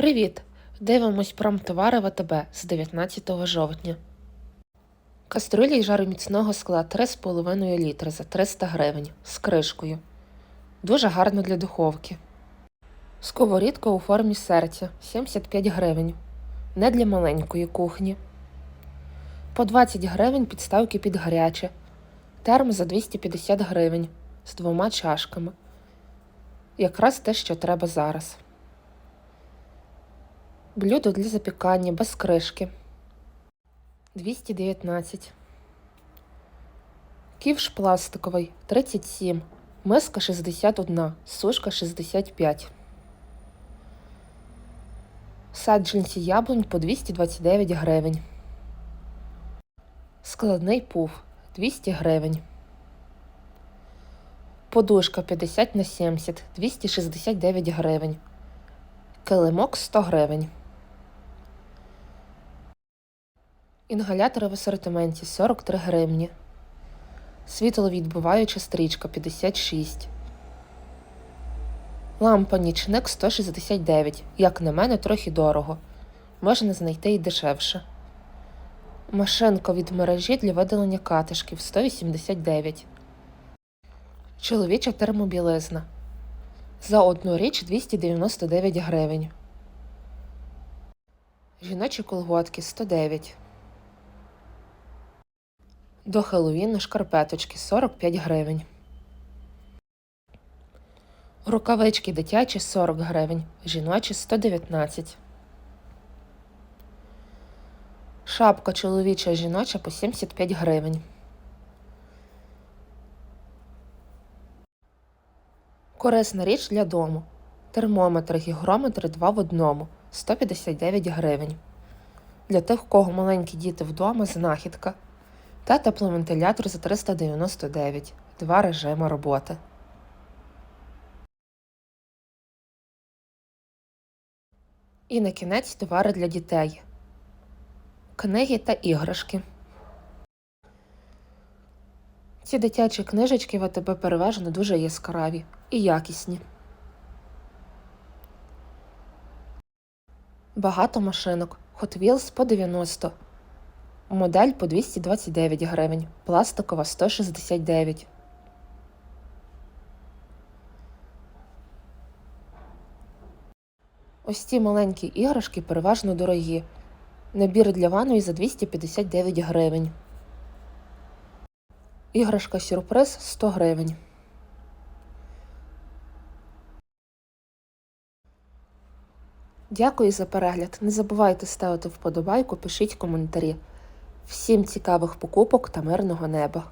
Привіт! Дивимось промтовари ВТБ з 19 жовтня. Кастрюля із жару міцного скла 3,5 літри за 300 гривень з кришкою. Дуже гарно для духовки. Сковорідка у формі серця 75 гривень. Не для маленької кухні. По 20 гривень підставки під гаряче. Терм за 250 гривень з двома чашками. Якраз те, що треба зараз. Блюдо для запікання без кришки. 219. Ківш пластиковий 37. Миска 61. Сушка 65. Саджанці яблунь по 229 гривень. Складний пуф 200 гривень. Подушка 50 на 70 269 гривень. Килимок 100 гривень. Інгалятори в асортименті 43 гривні. Світловідбиваюча стрічка 56. Лампа нічник 169. Як на мене, трохи дорого. Можна знайти і дешевше. Машинка від мережі для видалення катишків 189. Чоловіча термобілизна. За одну річ 299 гривень. Жіночі колготки 109. До Хеллоуіну шкарпеточки 45 гривень. Рукавички дитячі 40 гривень. Жіночі 119. Шапка чоловіча жіноча по 75 гривень. Корисна річ для дому. Термометр, гігрометр 2 в одному 159 гривень. Для тих, у кого маленькі діти вдома, знахідка. Та тепловентилятор за 399. Два режими роботи. І на кінець товари для дітей. Книги та іграшки. Ці дитячі книжечки в АТБ переважно дуже яскраві і якісні. Багато машинок. Hot Wheels по 90. Модель по 229 гривень. Пластикова 169. Ось ці маленькі іграшки переважно дорогі. Набір для ванної за 259 гривень. Іграшка сюрприз 100 гривень. Дякую за перегляд. Не забувайте ставити вподобайку, пишіть коментарі. Всім цікавих покупок та мирного неба!